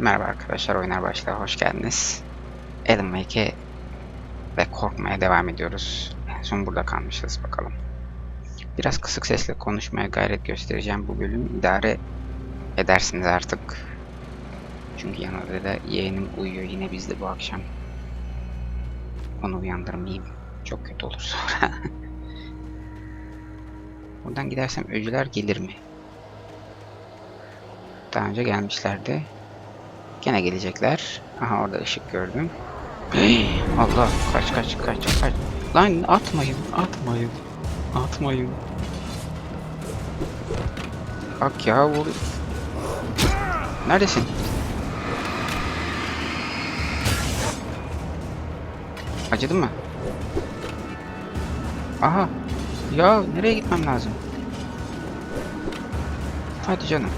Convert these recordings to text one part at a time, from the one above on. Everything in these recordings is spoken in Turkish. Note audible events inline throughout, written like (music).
Merhaba arkadaşlar, Oynar Başlar hoş geldiniz. Alan Wake'e ve korkmaya devam ediyoruz. En son burada kalmışız bakalım. Biraz kısık sesle konuşmaya gayret göstereceğim bu bölüm. İdare edersiniz artık. Çünkü yanında da yeğenim uyuyor yine bizde bu akşam. Onu uyandırmayayım. Çok kötü olur sonra. (laughs) Buradan gidersem öcüler gelir mi? Daha önce gelmişlerdi. Gene gelecekler. Aha orada ışık gördüm. Allah kaç kaç kaç kaç. Lan atmayın atmayın. Atmayın. Bak ya vur. Neredesin? Acıdı mı? Aha. Ya nereye gitmem lazım? Hadi canım.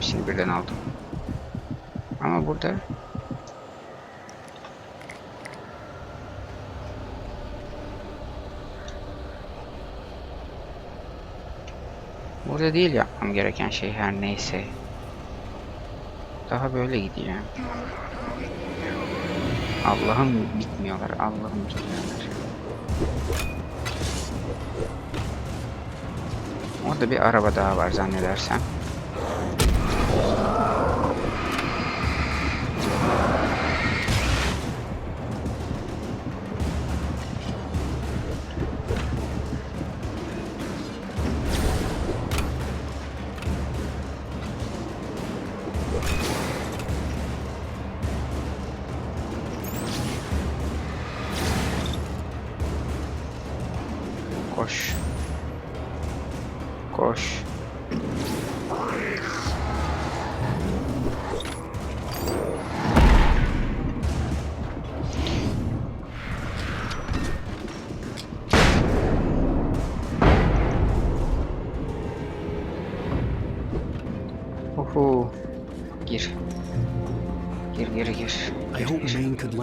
Hepsini birden aldım. Ama burada Burada değil yapmam gereken şey her neyse. Daha böyle gideceğim. Allah'ım bitmiyorlar. Allah'ım bitmiyorlar. Orada bir araba daha var zannedersem.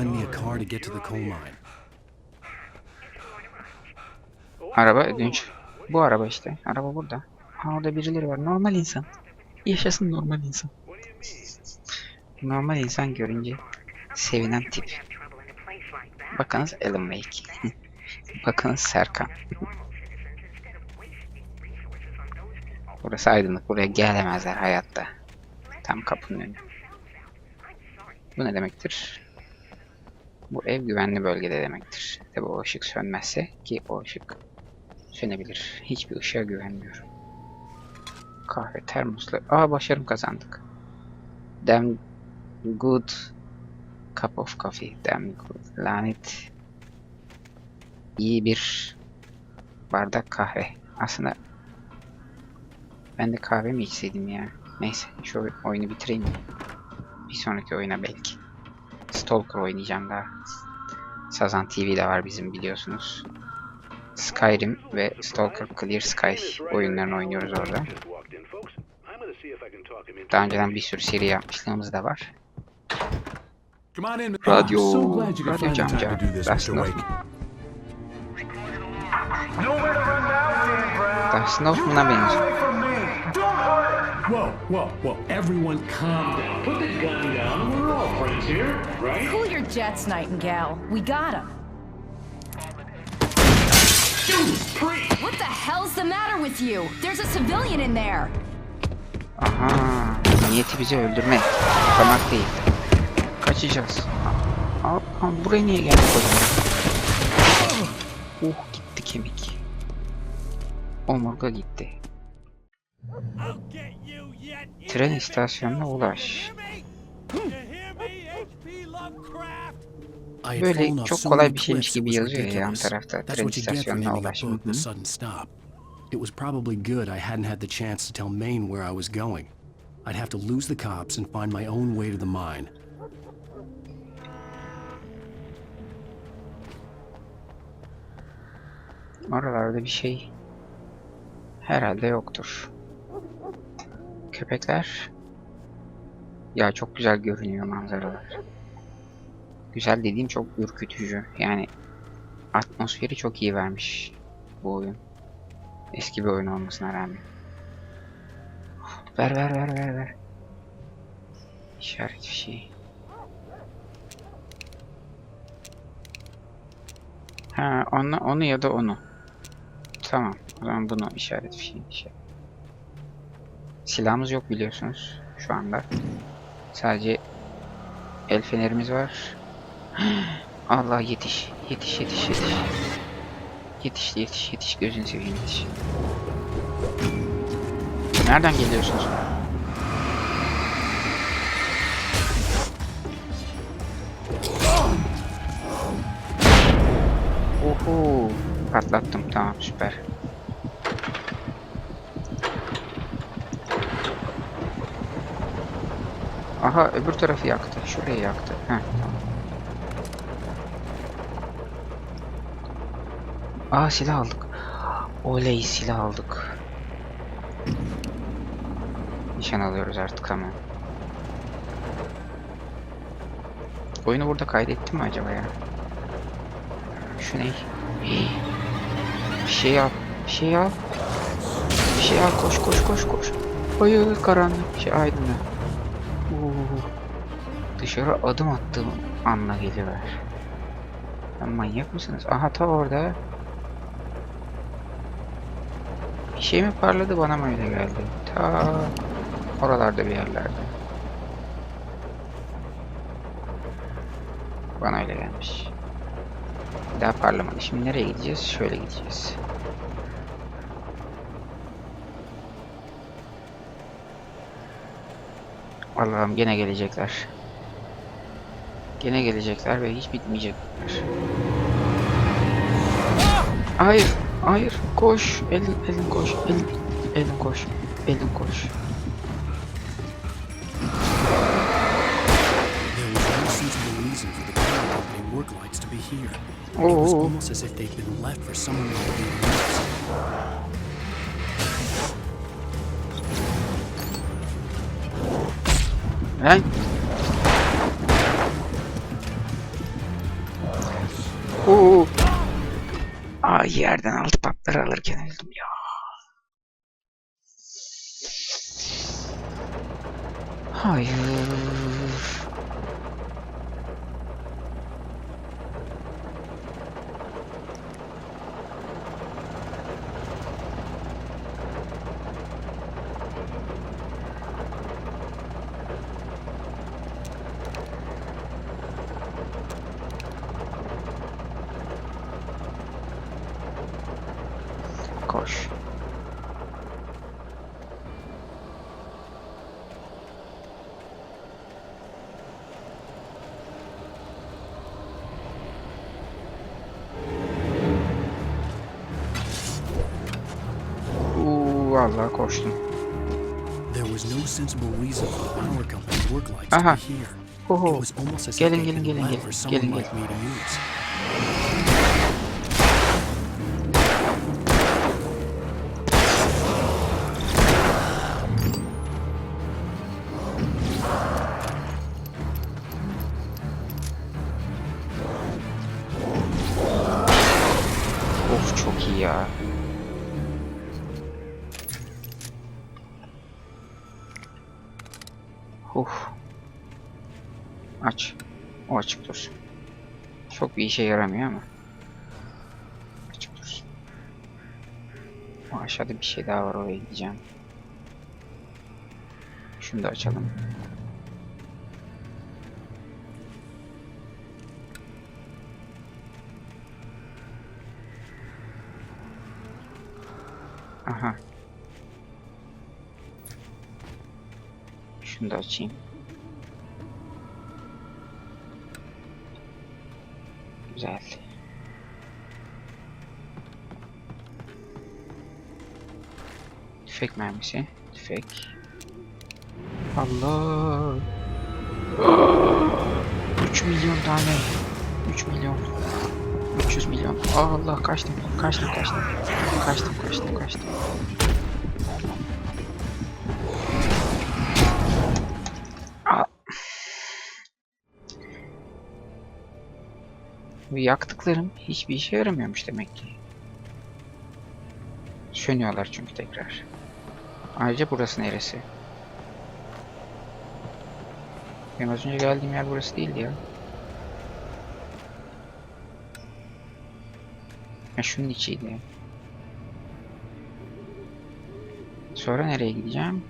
Lend me a car to get to the coal mine. Araba ödünç. Bu araba işte. Araba burada. Orada birileri var. Normal insan. Yaşasın normal insan. Normal insan görünce sevinen tip. Bakınız Alan Wake. (laughs) Bakınız Serkan. (laughs) Burası aydınlık. Buraya gelemezler hayatta. Tam kapının önü. Bu ne demektir? Bu ev güvenli bölgede demektir. Tabi o ışık sönmezse ki o ışık sönebilir. Hiçbir ışığa güvenmiyorum. Kahve termosla. Aa başarım kazandık. Damn good cup of coffee. Damn good. Lanet. İyi bir bardak kahve. Aslında ben de kahve mi içseydim ya. Neyse şu oyunu bitireyim. Bir sonraki oyuna belki. Stalker oynayacağım daha. Sazan TV'de var bizim biliyorsunuz. Skyrim ve Stalker Clear Sky oyunlarını oynuyoruz orada. Daha önceden bir sürü seri yapmışlığımız da var. Radyo, I'm so glad you could radyo find the time camca. to do this, That's Mr. not- Wake. Nowhere to run now, Dan Brown. Dustin Hoffman'a benziyor. Away from me. Don't hurt. Whoa, whoa, whoa. Everyone calm down. Put the gun down. We're all friends here, right? Cool your jets, Nightingale. We got him. Priest! What the hell's the matter with you? There's a civilian in there. Aha, niyeti bizi öldürmek. Kamak değil. Kaçacağız. Aa, aa, buraya niye geldik o zaman? Uh gitti kemik. Omurga gitti. Tren istasyonuna ulaş. Böyle çok kolay bir şeymiş gibi yazıyor ya yan tarafta. Tren istasyonuna ulaş. Hı hı. It was probably good I hadn't had the chance to tell Maine where I was going. I'd have to lose the cops and find my own way to the mine. Oralarda bir şey herhalde yoktur. Köpekler ya çok güzel görünüyor manzaralar. Güzel dediğim çok ürkütücü. Yani atmosferi çok iyi vermiş bu oyun. Eski bir oyun olmasına rağmen. Ver ver ver ver ver. İşaret fişeği. Ha onu, onu ya da onu. Tamam. O zaman bunu işaret fişeği. işaret. Silahımız yok biliyorsunuz şu anda. Sadece el fenerimiz var. (gasps) Allah yetiş. Yetiş yetiş yetiş. Yetiş yetiş yetiş gözünü seveyim yetiş. Nereden geliyorsunuz? Oho patlattım tamam süper. Aha öbür tarafı yaktı. Şurayı yaktı. Heh, tamam. Aa silah aldık. Oley silah aldık. Nişan alıyoruz artık tamam. Oyunu burada kaydettim mi acaba ya? Şu ne? Şey al. Şey al. Şey al. Koş koş koş koş. Hayır karanlık. Şey aydınlık. Dışarı adım attığım anla geliver. Lan manyak mısınız? Aha ta orada. Bir şey mi parladı bana mı öyle geldi? Ta oralarda bir yerlerde. Bana öyle gelmiş. Bir daha parlamadı. Şimdi nereye gideceğiz? Şöyle gideceğiz. Allah'ım gene gelecekler. Gene gelecekler ve hiç bitmeyecekler. Hayır, hayır. Koş. Elin, elin koş. Elin, elin koş. Elin koş. There was Oo. Ay yerden altı patları alırken öldüm ya. Hayır. vallahi koştum. Getting Ho Getting Gelin Getting gelin Getting Gelin gelin. Bir işe yaramıyor ama. Açık dursun. O aşağıda bir şey daha var oraya gideceğim. Şunu da açalım. Aha. Şunu da açayım. Tüfek mermisi. Tüfek. Allah. 3 milyon tane. 3 milyon. 300 milyon. Allah kaçtım. Kaçtım kaçtım. Kaçtım kaçtım kaçtım. Aa. Bu yaktıklarım hiçbir işe yaramıyormuş demek ki. Sönüyorlar çünkü tekrar. Ayrıca burası neresi? Benim az önce geldiğim yer burası değildi ya. Ha şunun içiydi. Sonra nereye gideceğim?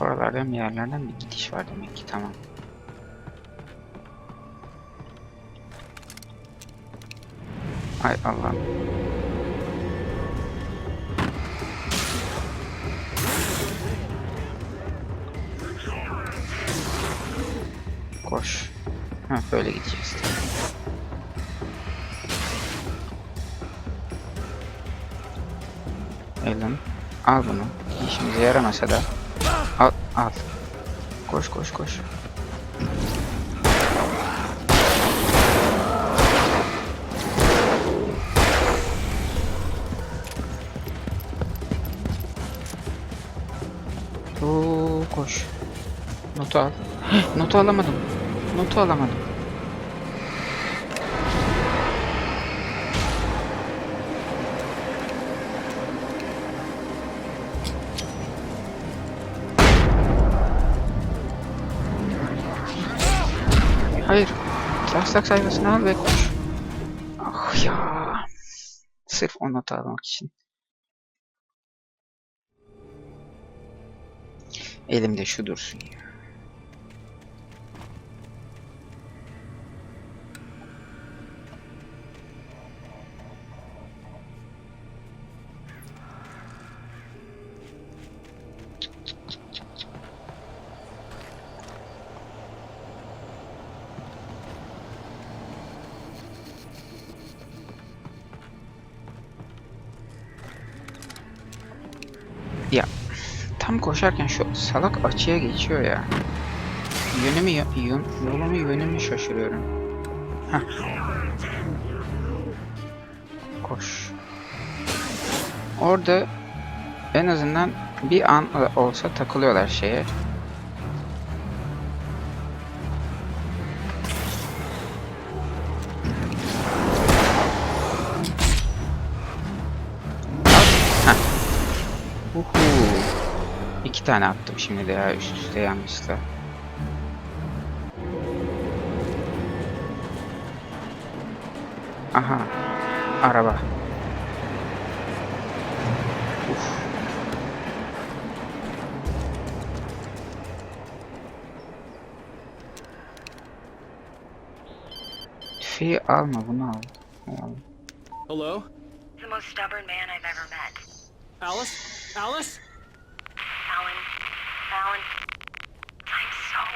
Oralardan bir yerlerden bir gidiş var demek ki tamam. Ay Allah'ım. Koş. Ha böyle gideceğiz. Alan al bunu. İşimize yaramasa da al al. Koş koş koş. Oo, koş. Notu al. (gasps) Notu alamadım. Notu alamadım. Hayır. Taslak sayfasını al ve koş. Ah ya. Sırf o notu almak için. Elimde şu dursun ya. Koşarken şu salak açıya geçiyor ya. Yönümü yön, yolumu yönümü şaşırıyorum. Koş. Orada en azından bir an olsa takılıyorlar şeye. İki tane attım şimdi de ya üst üste yanlışlıkla. Aha. Araba. Uf. Tüfeği alma bunu al. al. Hello? the most stubborn man I've ever met. Alice? Alice? Alan, Alan, I'm so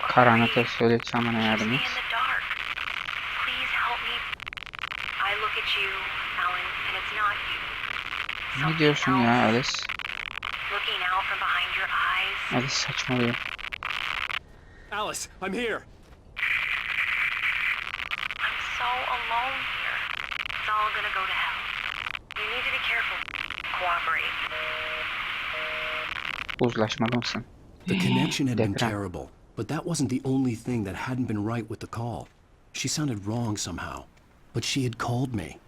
Karanlıkta söyletsem bana yardım et. Ne diyorsun ya Alice? Alice saçmalıyor. Alice, I'm here. Uzlaşmalı mısın? The eh, connection had been terrible, but that wasn't the only thing that hadn't been right with the call. She sounded wrong somehow, but she had called me.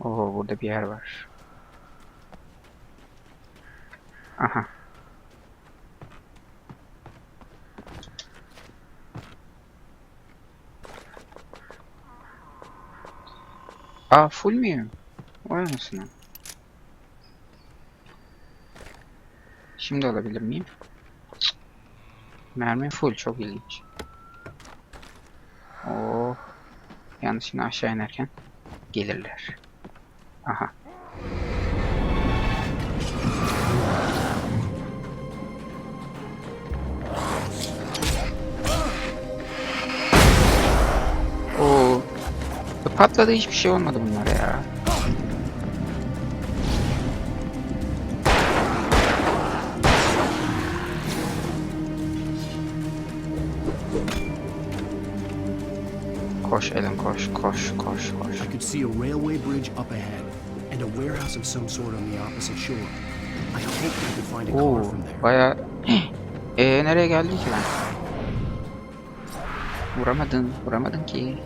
Oo burada bir yer var. Aha. Aa full müyüm? Vay anasını. Şimdi alabilir miyim? Cık. Mermi full çok ilginç. Oh. Yalnız şimdi aşağı inerken gelirler. Aha. Patladı hiçbir şey olmadı bunlara ya. Koş Ellen koş koş koş koş. I could see a railway bridge up ahead and a warehouse of some sort on the opposite shore. I hoped I could find a car from there. baya (gasps) Ee nereye geldim ki ben? Vuramadın, vuramadın ki.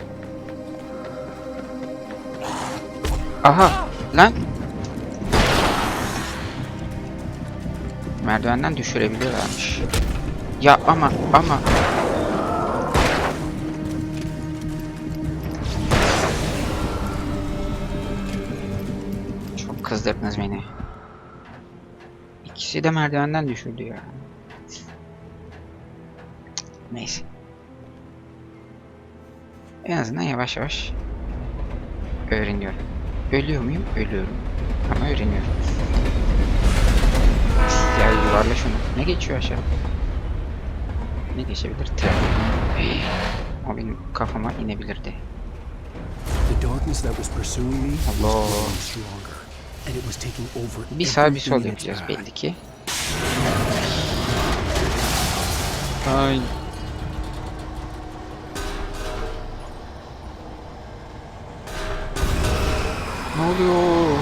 Aha, lan. Merdivenden düşürebiliyorlarmış. Ya ama, ama. Çok kızdırdınız beni. İkisi de merdivenden düşürdü ya. Neyse. En azından yavaş yavaş öğreniyorum. Ölüyor muyum? Ölüyorum. Ama öğreniyorum. Ya yuvarla şunu. Ne geçiyor aşağı? Ne geçebilir? Tren. O benim kafama inebilirdi. Allah. growing stronger, and it was taking over Bir sağ bir sol yapacağız belli ki. Ay. Oluyor?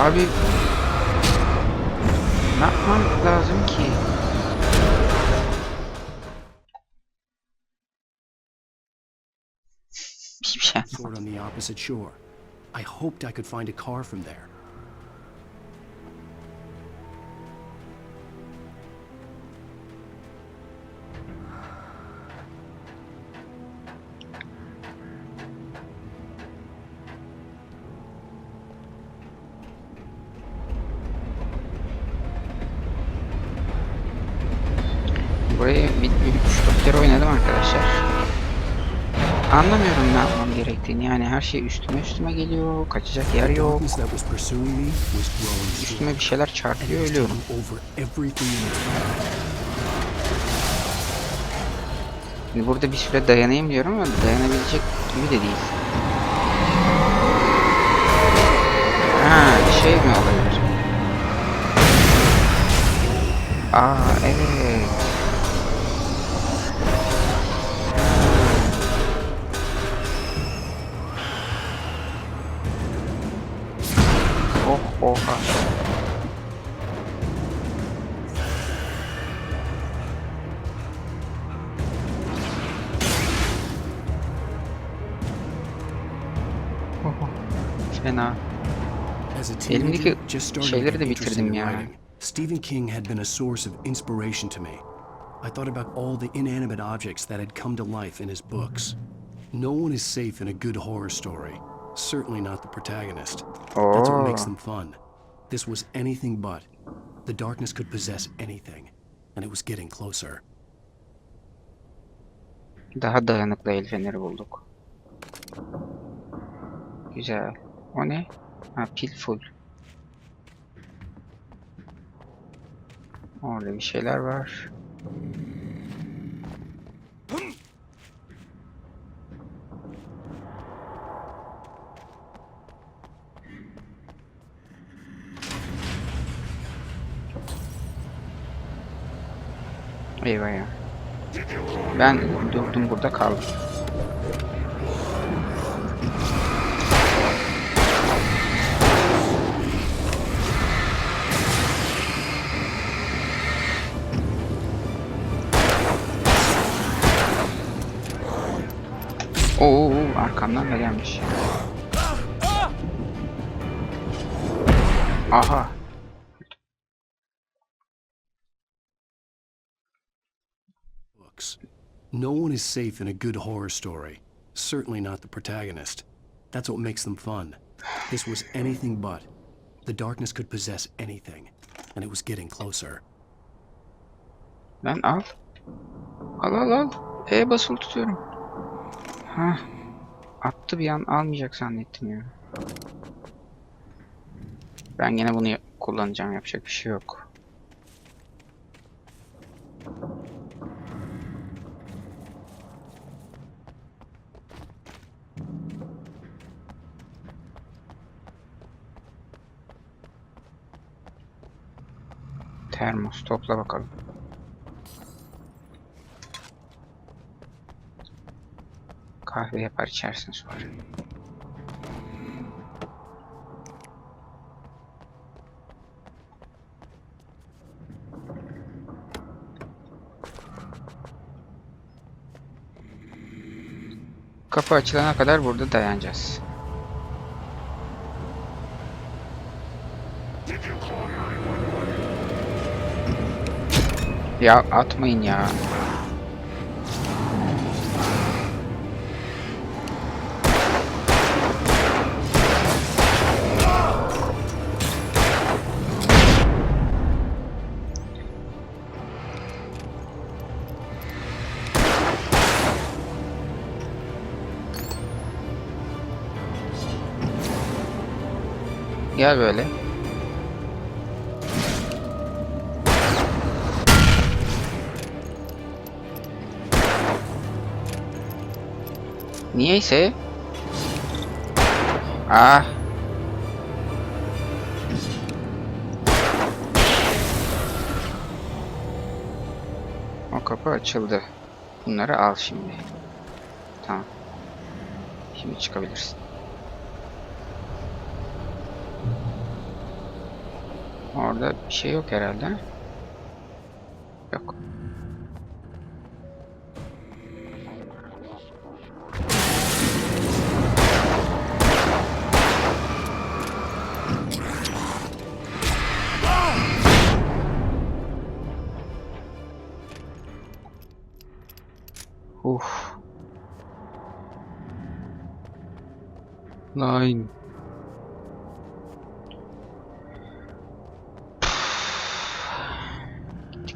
Abi ne yapmam lazım ki? On the opposite shore. I hoped I could find a car from there. Her şey üstüme üstüme geliyor. Kaçacak yer yok. Üstüme bir şeyler çarpıyor ölüyorum. Şimdi burada bir süre dayanayım diyorum ama dayanabilecek gibi de değil. Ha şey mi olabilir? Aa evet. Elimdeki şeyleri de bitirdim in ya. writing, Stephen King had been a source of inspiration to me. I thought about all the inanimate objects that had come to life in his books. No one is safe in a good horror story. Certainly not the protagonist. That's what makes oh. them fun. This was anything but. The darkness could possess anything, and it was getting closer. Daha dayanıklı el feneri bulduk. Güzel. O ne? Ha pil full. Orada bir şeyler var. Eyvah ya. Ben durdum burada kaldım. Arkamdan da gelmiş. Aha. books. No one is safe in a good horror story. Certainly not the protagonist. That's what makes them fun. This was anything but. The darkness could possess anything, and it was getting closer. Lan al. Al al al. E basılı tutuyorum. Ha. Attı bir an almayacak zannettim ya. Ben gene bunu kullanacağım yapacak bir şey yok. Termos topla bakalım. kahve yapar içersin sonra. Kapı açılana kadar burada dayanacağız. Ya atmayın ya. Gel böyle. Niyeyse Ah O kapı açıldı. Bunları al şimdi. Tamam. Şimdi çıkabilirsin. Orada bir şey yok herhalde.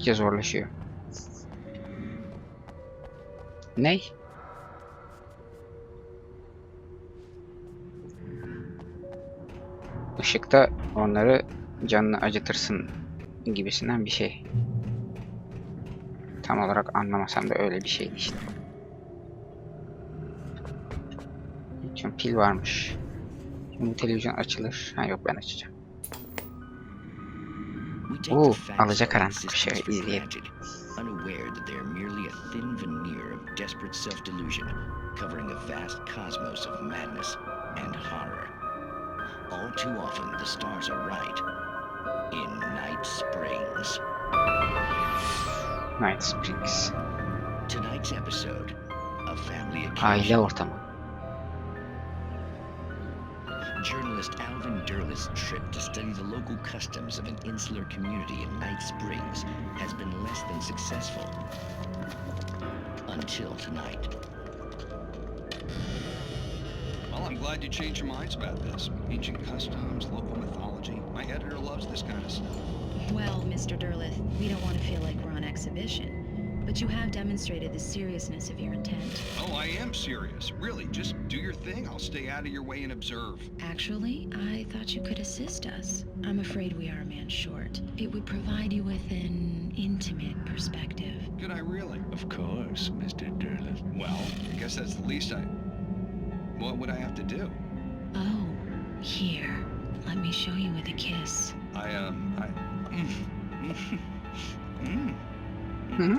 Gittikçe zorlaşıyor. Ney? Işıkta onları canını acıtırsın gibisinden bir şey. Tam olarak anlamasam da öyle bir şeydi işte. Şimdi pil varmış. Şimdi televizyon açılır. Ha yok ben açacağım. Oo, of our bir şey izleyelim. unaware that they are merely a thin veneer of desperate self-delusion, covering a vast cosmos of madness and horror. All too often, the stars are right. In Night Springs. Night Springs. Tonight's episode, a family Aile occasion. ortamı. Journalist Alvin Derlis' trip to study the local customs of an insular community in Night Springs has been less than successful. Until tonight. Well, I'm glad you changed your minds about this. Ancient customs, local mythology. My editor loves this kind of stuff. Well, Mr. Derlith, we don't want to feel like we're on exhibition. But you have demonstrated the seriousness of your intent. Oh, I am serious. Really, just do your thing. I'll stay out of your way and observe. Actually, I thought you could assist us. I'm afraid we are a man short. It would provide you with an intimate perspective. Could I really? Of course, Mr. Derlis. Well, I guess that's the least I. What would I have to do? Oh, here. Let me show you with a kiss. I, um, I. (laughs) Mm. Hı hı.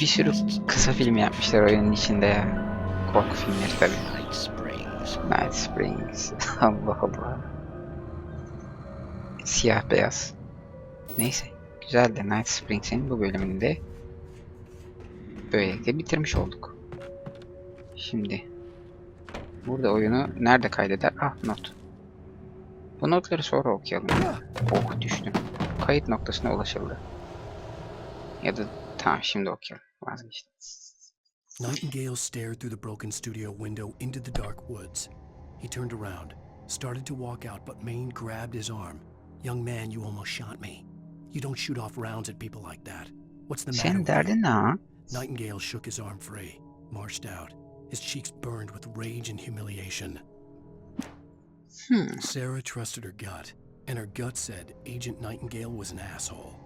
Bir sürü kısa film yapmışlar oyunun içinde ya. Korku filmleri tabii. Night Springs. Night Springs. (laughs) Allah Allah. Siyah beyaz. Neyse. Güzel de Night Springs'in bu bölümünde böylelikle bitirmiş olduk. Şimdi burada oyunu nerede kaydeder? Ah not. Bu notları sonra okuyalım. Oh düştüm. Kayıt noktasına ulaşıldı. Ya da tamam şimdi okuyalım. Vazgeçtim. Nightingale stared through the broken studio window into the dark woods. He turned around, started to walk out, but Maine grabbed his arm. Young man, you almost shot me. You don't shoot off rounds at people like that. What's the matter you? derdin ha? Nightingale shook his arm free, marched out. His cheeks burned with rage and humiliation. Hmm. Sarah trusted her gut, and her gut said Agent Nightingale was an asshole.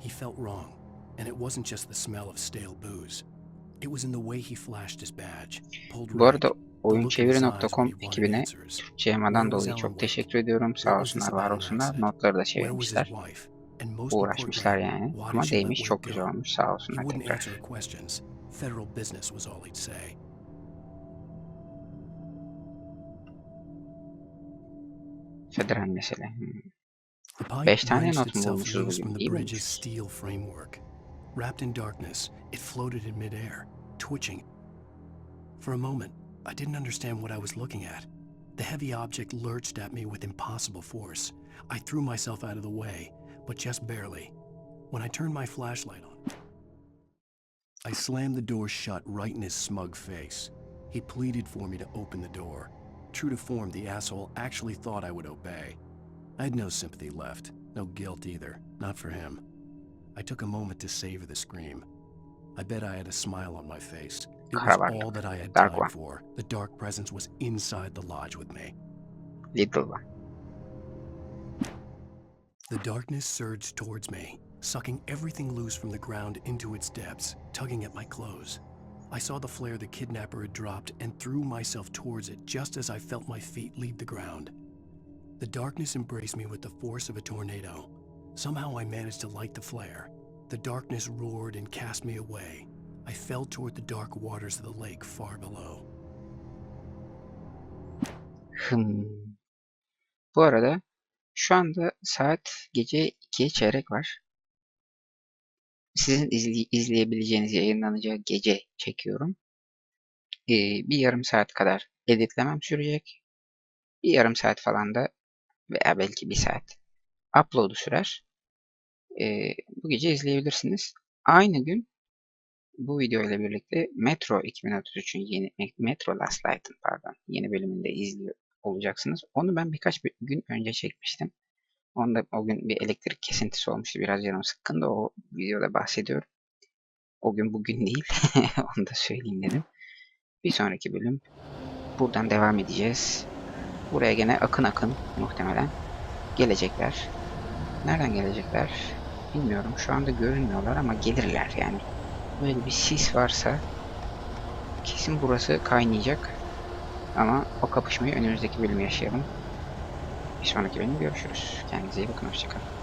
He felt wrong, and it wasn't just the smell of stale booze. It was in the way he flashed his badge, pulled Bu arada oyunçeviri.com ekibine. Türkçe dolayı çok teşekkür ediyorum. Sağ olsunlar, var olsunlar. Notları da çevirmişler. Uğraşmışlar yani. Ama değmiş çok güzel olmuş. Sağ olsunlar tekrar. Federal business was all he'd say. Federal mesele. Hmm. Beş tane not mu bulmuşuz bugün? İyi bulmuşuz. Wrapped in darkness, it floated in midair, twitching. For a moment, I didn't understand what I was looking at. The heavy object lurched at me with impossible force. I threw myself out of the way, but just barely. When I turned my flashlight on, I slammed the door shut right in his smug face. He pleaded for me to open the door. True to form, the asshole actually thought I would obey. I had no sympathy left, no guilt either, not for him. I took a moment to savor the scream. I bet I had a smile on my face. It was all that I had time for. The dark presence was inside the lodge with me. Little. The darkness surged towards me, sucking everything loose from the ground into its depths, tugging at my clothes. I saw the flare the kidnapper had dropped and threw myself towards it just as I felt my feet leave the ground. The darkness embraced me with the force of a tornado. Somehow I managed to light the flare. The darkness roared and cast me away. I fell toward the dark waters of the lake far below. Hmm. Bu arada şu anda saat gece 2'ye çeyrek var. Sizin izley- izleyebileceğiniz yayınlanacağı gece çekiyorum. Ee, bir yarım saat kadar editlemem sürecek. Bir yarım saat falan da veya belki bir saat upload'u sürer. Ee, bu gece izleyebilirsiniz. Aynı gün bu video ile birlikte Metro 2033'ün yeni Metro Last Light'ın pardon yeni bölümünde izliyor olacaksınız. Onu ben birkaç bir gün önce çekmiştim. Onda o gün bir elektrik kesintisi olmuştu. Biraz canım sıkkındı. O videoda bahsediyorum. O gün bugün (laughs) değil. Onu da söyleyeyim dedim. Bir sonraki bölüm buradan devam edeceğiz. Buraya gene akın akın muhtemelen gelecekler. Nereden gelecekler bilmiyorum. Şu anda görünmüyorlar ama gelirler yani. Böyle bir sis varsa kesin burası kaynayacak. Ama o kapışmayı önümüzdeki bölüm yaşayalım. Bir sonraki bölüm görüşürüz. Kendinize iyi bakın. Hoşçakalın.